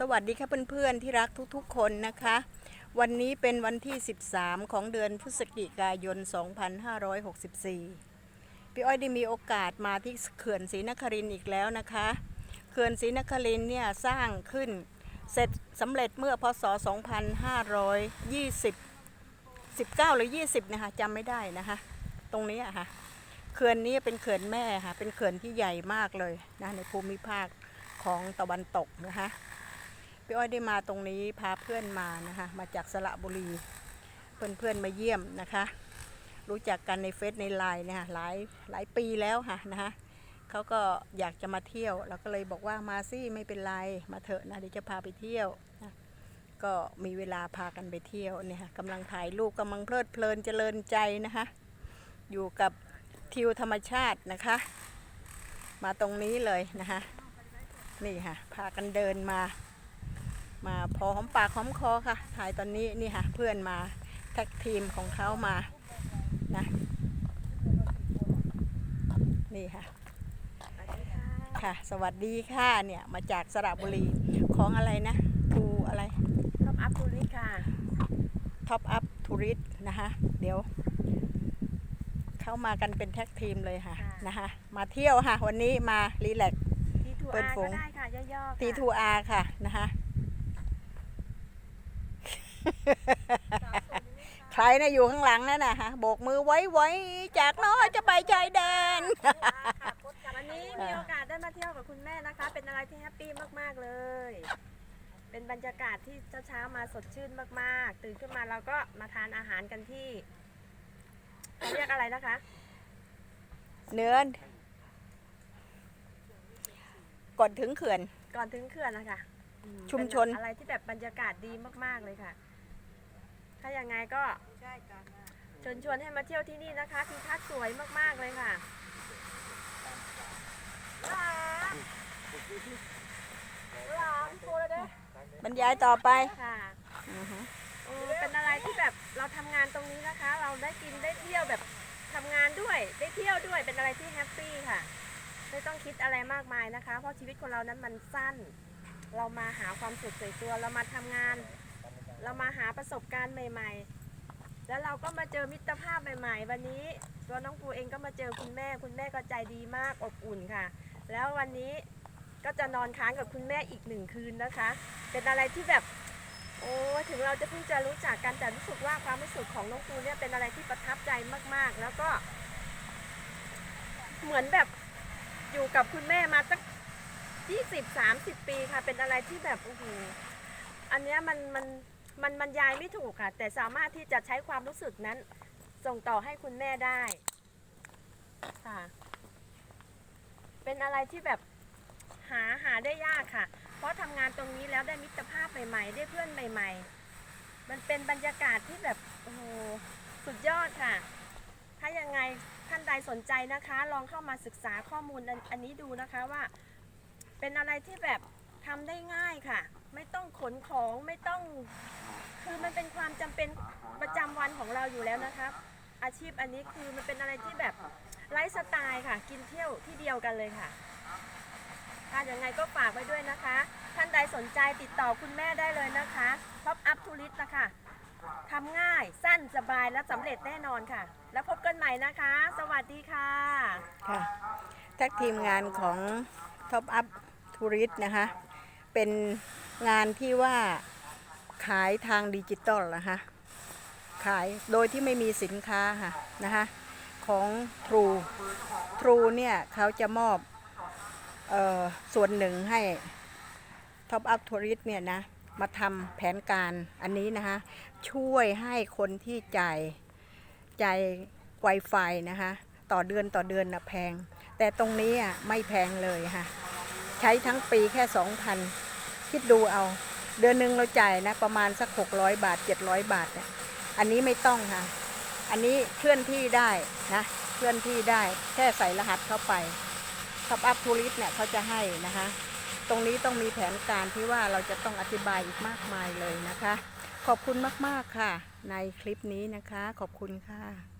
สวัสดีค่ะเพื่อนๆที่รักทุกๆคนนะคะ วันนี้เป็นวันที่ 13 ของเดือนพฤศจิกายน 2564 พี่อ้อยได้มีโอกาสมาที่เขื่อนศรีนครินอีกแล้วนะคะ เขื่อนศรีนครินเนี่ยสร้างขึ้นเสร็จสำเร็จเมื่อพศ 2520 19 หรือ 20 นะคะจำไม่ได้นะคะ ตรงนี้อะค่ะเขื่อนนี้เป็นเขื่อนแม่ค่ะเป็นเขื่อนที่ใหญ่มากเลยนะในภูมิภาคของตะวันตกนะคะ พี่อ้อยได้มาตรงนี้พาเพื่อนมานะคะมาจากสระบุรีเพื่อนเพื่อนๆมาเยี่ยมนะคะ รู้จักกันในเฟซในไลน์นะคะหลายหลายปีแล้วค่ะนะคะเขาก็อยากจะมาเที่ยวเราก็เลยบอกว่ามาสิไม่เป็นไรมาเถอะนะเดี๋ยวจะพาไปเที่ยวนะก็มีเวลาพากันไปเที่ยวเนี่ยกำลังถ่ายรูปกำลังเพลิดเพลินเจริญใจนะคะอยู่กับทิวธรรมชาตินะคะ มาตรงนี้เลยนะคะนี่ค่ะพากันเดินมา มาพอหอมปากหอมคอค่ะ ถ่ายตอนนี้นี่ค่ะ เพื่อนมาแท็กทีมของเขามานะนี่ค่ะค่ะ สวัสดีค่ะเนี่ยมาจากสระบุรีของอะไรนะทูอะไรท็อปอัพทูริค่ะท็อปอัพทูริสนะคะเดี๋ยวเข้ามากันเป็นแท็กทีมเลยค่ะค่ะนะคะมาเที่ยวค่ะ วันนี้มารีแลกทีทูเปิดอาร์ฝูก็งได้ค่ะย่อๆค่ะตีทูอาค่ะนะคะ ใครนะอยู่ข้างหลังนั่นนะฮะโบกมือไว้ไว้จากน้อยจะไปชายแดน วันนี้มีโอกาสได้มาเที่ยวกับคุณแม่นะคะ เป็นอะไรที่แฮปปี้มากๆเลย เป็นบรรยากาศที่เช้าๆมาสดชื่นมากๆ ตื่นขึ้นมาเราก็มาทานอาหารกันที่เขาเรียกอะไรนะคะ เนื้อก่อนถึงเขื่อน ก่อนถึงเขื่อนนะคะอืชุมชน เป็นอะไรที่แบบบรรยากาศดีมากๆเลยค่ะ ถ้าอย่างไงก็เชิญชวนให้มาเที่ยวที่นี่นะคะทิวทัศน์สวยมากๆเลยค่ะบรรยายต่อไปค่ะอือฮึเออเป็นอะไรที่แบบเราทำงานตรงนี้นะคะ เราได้กินได้เที่ยวแบบทำงานด้วยได้เที่ยวด้วยเป็นอะไรที่แฮปปี้ค่ะ ไม่ต้องคิดอะไรมากมายนะคะ เพราะชีวิตคนเรานั้นมันสั้น เรามาหาความสุขใส่ตัวเรามาทำงาน เรามาหาประสบการณ์ใหม่ ๆ แล้วเราก็มาเจอมิตรภาพใหม่ ๆ วันนี้ตัวน้องปูเองก็มาเจอคุณแม่ คุณแม่ก็ใจดีมากอบอุ่นค่ะ แล้ววันนี้ก็จะนอนค้างกับคุณแม่อีกหนึ่งคืนนะคะ เป็นอะไรที่แบบ โอ้ถึงเราจะเพิ่งจะรู้จักกันแต่รู้สึกว่าความรู้สึกของน้องปูเนี่ยเป็นอะไรที่ประทับใจมากๆ แล้วก็ เหมือนแบบอยู่กับคุณแม่มาตั้งยี่สิบสามสิบปีค่ะ เป็นอะไรที่แบบโอ้โหอันเนี้ยมันมัน มันบรรยายไม่ถูกค่ะ แต่สามารถที่จะใช้ความรู้สึกนั้น ส่งต่อให้คุณแม่ได้ค่ะ เป็นอะไรที่แบบหาหาได้ยากค่ะ เพราะทำงานตรงนี้แล้วได้มิตรภาพใหม่ ๆ ได้เพื่อนใหม่ ๆ มันเป็นบรรยากาศที่แบบโอ้โหสุดยอดค่ะ ถ้ายังไงท่านใดสนใจนะคะ ลองเข้ามาศึกษาข้อมูลอันอันนี้ดูนะคะว่า เป็นอะไรที่แบบ ทำได้ง่ายค่ะ ไม่ต้องขนของไม่ต้อง คือมันเป็นความจำเป็นประจำวันของเราอยู่แล้วนะคะอาชีพอันนี้คือมันเป็นอะไรที่แบบไลฟ์สไตล์ค่ะ กินเที่ยวที่เดียวกันเลยค่ะ ค่ะยังไงก็ฝากไว้ด้วยนะคะ ท่านใดสนใจติดต่อคุณแม่ได้เลยนะคะท็อปอัพทูริสนะคะทำง่ายสั้นสบายและสำเร็จแน่นอนค่ะ แล้วพบกันใหม่นะคะ สวัสดีค่ะ ค่ะท็กทีมงานของ Top Up Tourist นะคะ เป็นงานที่ว่าขายทางดิจิตอลนะคะขายโดยที่ไม่มีสินค้าค่ะนะคะของ True True เนี่ยเขาจะมอบออส่วนหนึ่งให้ Top Up Tourist เนี่ยนะมาทำแผนการอันนี้นะคะช่วยให้คนที่จ่ายจ่าย Wi-Fi นะคะต่อเดือนต่อเดือนนะแพง แต่ตรงนี้อะไม่แพงเลยค่ะ ใช้ทั้งปีแค่2,000คิดดูเอา เดือนหนึ่งเราจ่ายนะ ประมาณสัก600บาท700บาทเนี่ยอันนี้ไม่ต้องค่ะ อันนี้เคลื่อนที่ได้นะ เคลื่อนที่ได้แค่ใส่รหัสเข้าไปทับอัพทูริสเนี่ยเขาจะให้นะคะ ตรงนี้ต้องมีแผนการที่ว่าเราจะต้องอธิบายอีกมากมายเลยนะคะ ขอบคุณมาก ๆ ค่ะ ในคลิปนี้นะคะ ขอบคุณค่ะ